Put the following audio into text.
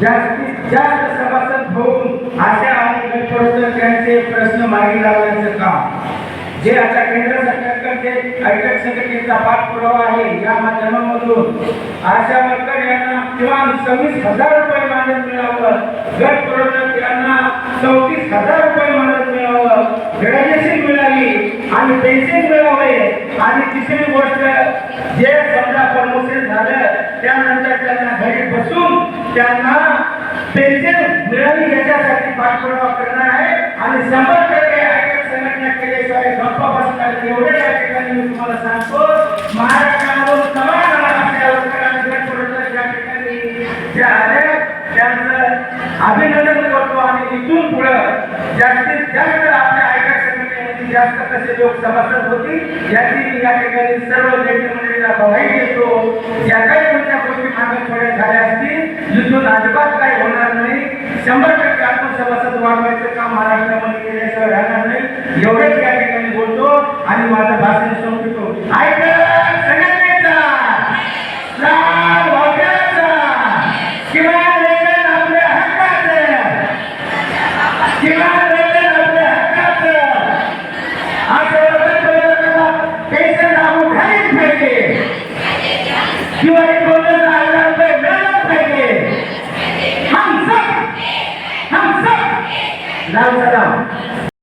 जास्तीत जास्त सभासद होऊन आशा आणि गटप्रवर्तकांचे प्रश्न मागे लावण्याचं काम. जे आता केंद्र सरकारकडे आयटक संघटनेचा पाठपुरावा आहे या माध्यमामधून आशा वर्कर यांना किमान सव्वीस हजार रुपये मानद मिळावं गट प्रवर्तक यांना चौतीस हजार रुपये मदत मिळावं ग्रॅज्युएशन मिळाली आणि पेन्शन मिळावे आणि तिसरी गोष्ट जे पेन्शन मिळावी याच्यासाठी पाठपुरावा करणार आहे आणि शंभर टक्के आयटक संघटना केल्याशिवाय गप्पा बसणार एवढे या ठिकाणी मी तुम्हाला सांगतो. महाराष्ट्रामधून समान आशा वर्कर आणि या ठिकाणी जे आले त्यांचं अभिनंदन करतो आणि इथून पुढे जास्तीत जास्त आपल्या आयकर संघटनेमध्ये जास्त कसे लोक सभासद होतील याची मी या ठिकाणी सर्व नेते मंडळीला बघाई देतो या काही कोणत्या गोष्टी मागे थोड्या झाल्या असतील इथून अजिबात काही होणार नाही शंभर टक्के आपण वाढवायचं काम महाराष्ट्रामध्ये केल्याशिवाय राहणार नाही. एवढंच या ठिकाणी बोलतो आणि माझं भाषण संपतो आयटक संघटनेचा लाल Đang.